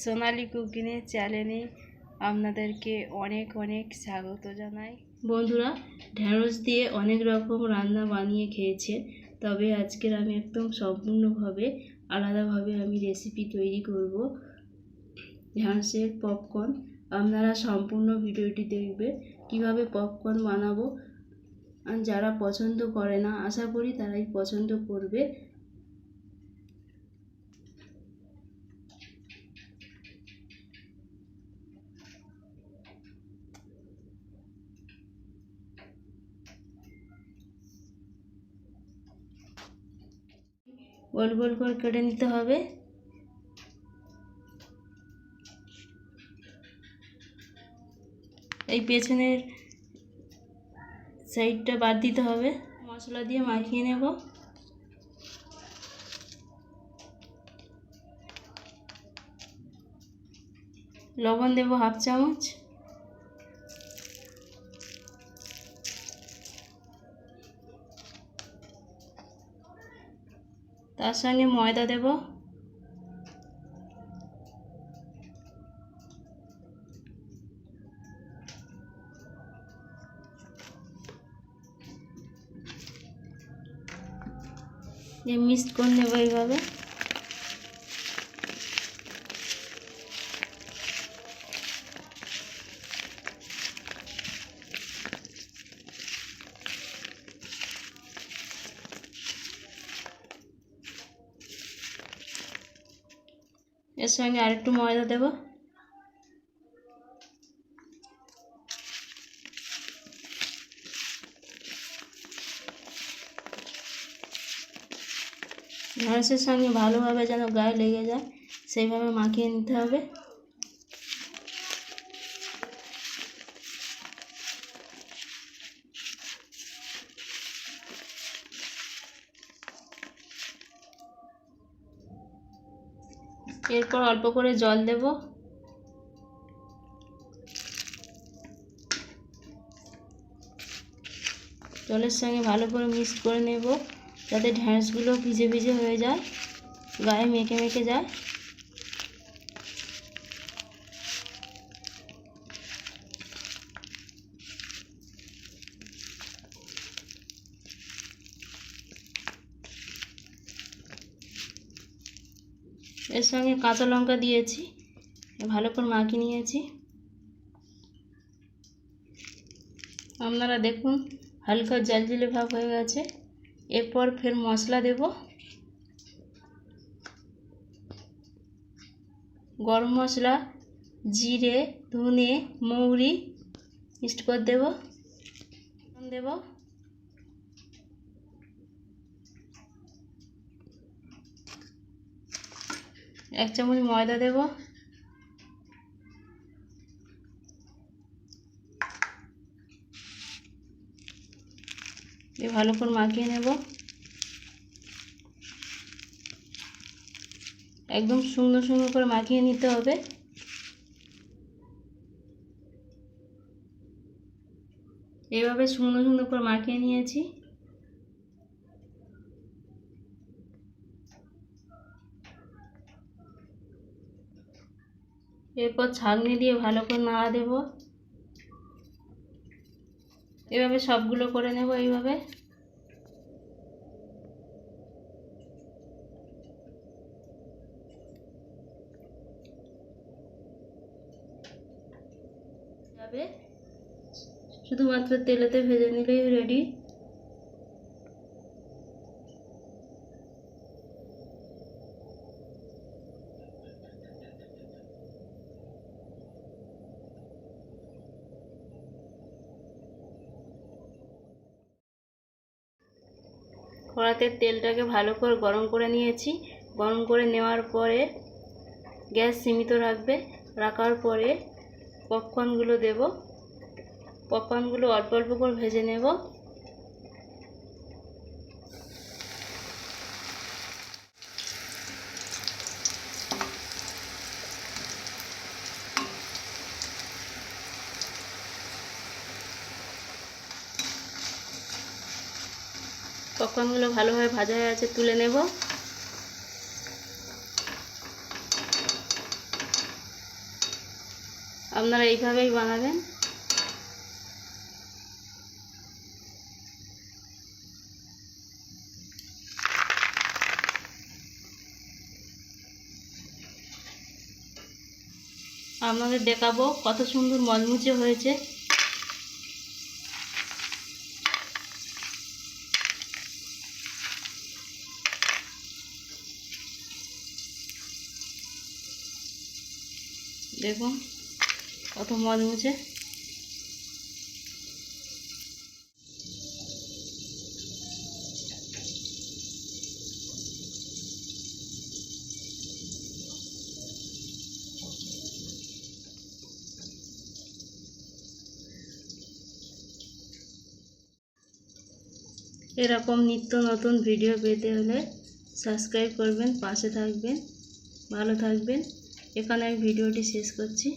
সোনালি কুকিংয়ের চ্যানেলে আপনাদেরকে অনেক অনেক স্বাগত জানাই। বন্ধুরা, ঢ্যাঁড়স দিয়ে অনেক রকম রান্না বানিয়ে খেয়েছে, তবে আজকের আমি একদম সম্পূর্ণভাবে আলাদাভাবে আমি রেসিপি তৈরি করব। ঢ্যাঁড়সের পপকর্ন আপনারা সম্পূর্ণ ভিডিওটি দেখবে কীভাবে পপকর্ন বানাবো। যারা পছন্দ করে না, আশা করি তারাই পছন্দ করবে। গোল গোল করে কেটে নিতে হবে। এই পেছনের সাইডটা বাদ দিতে হবে। মশলা দিয়ে মাখিয়ে নেব। লবণ দেব হাফ চামচ। তার সঙ্গে ময়দা দেব। যে মিক্সড করে নেব এইভাবে। এর সঙ্গে আরেকটু ময়দা দেবো। ঢ্যাঁড়সের সঙ্গে ভালোভাবে যেন গায়ে লেগে যায়, সেইভাবে মাখিয়ে নিতে হবে। এরপর অল্প করে জল দেব। জলের সঙ্গে ভালো করে মিক্স করে নেব, যাতে ঢ্যাঁড়সগুলো ভিজে ভিজে হয়ে যায়, গায়ে মেখে মেখে যায়। এর সঙ্গে কাঁচা লঙ্কা দিয়েছি, ভালো করে মাখিয়ে নিয়েছি। আপনারা দেখুন, হালকা জলজলে ভাব হয়ে গেছে। এরপর ফের মশলা দেব। গরম মশলা, জিরে, ধনে, মৌরি মিক্সড করে দেব দেব। এক চামচ ময়দা দেব। দিয়ে ভালো করে মাখিয়ে নেব। একদম শুকনো শুকনো করে মাখিয়ে নিতে হবে। এইভাবে শুকনো শুকনো করে মাখিয়ে নিয়েছি। এরপর ছাঁকনি দিয়ে ভালো করে নাড়া দেব। এভাবে সবগুলো করে নেব এইভাবে। শুধুমাত্র তেলেতে ভেজে নিলেই রেডি। কড়াতে তেলটাকে ভালো করে গরম করে নিয়েছি। গরম করে নেওয়ার পরে গ্যাস সীমিত রাখবে। রাখার পরে পপকর্নগুলো দেব। পপকর্নগুলো অল্প অল্প করে ভেজে নেব। পপকর্নগুলো ভালোভাবে ভাজা হয়ে আছে, তুলে নেব। আপনারা এইভাবেই বানাবেন। আপনাদের দেখাবো কত সুন্দর মলমুচে হয়েছে। দেখুন কত মলমুচে এরকম নিত্য নতুন ভিডিও পেতে হলে সাবস্ক্রাইব করবেন, পাশে থাকবেন, ভালো থাকবেন। এখানে আমি ভিডিওটি শেষ করছি।